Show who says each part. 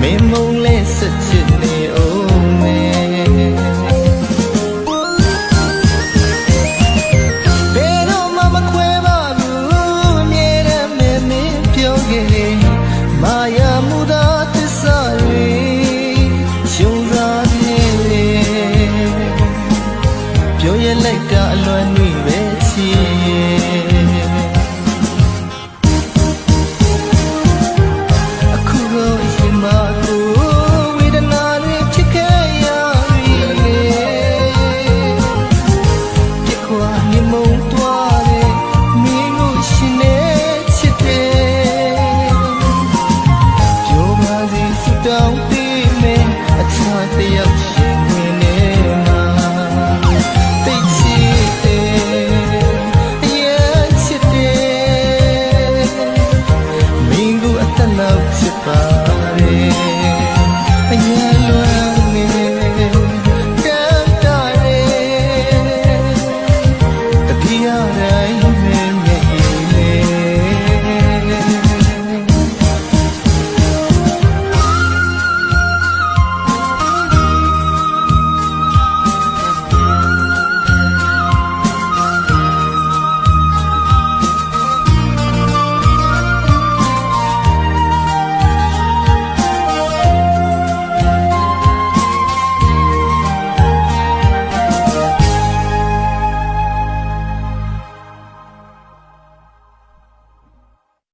Speaker 1: မင်းမုံလဲဆက်ချစ်နေအောင် ပြောရလိုက်တာအလွန်နှွေပဲ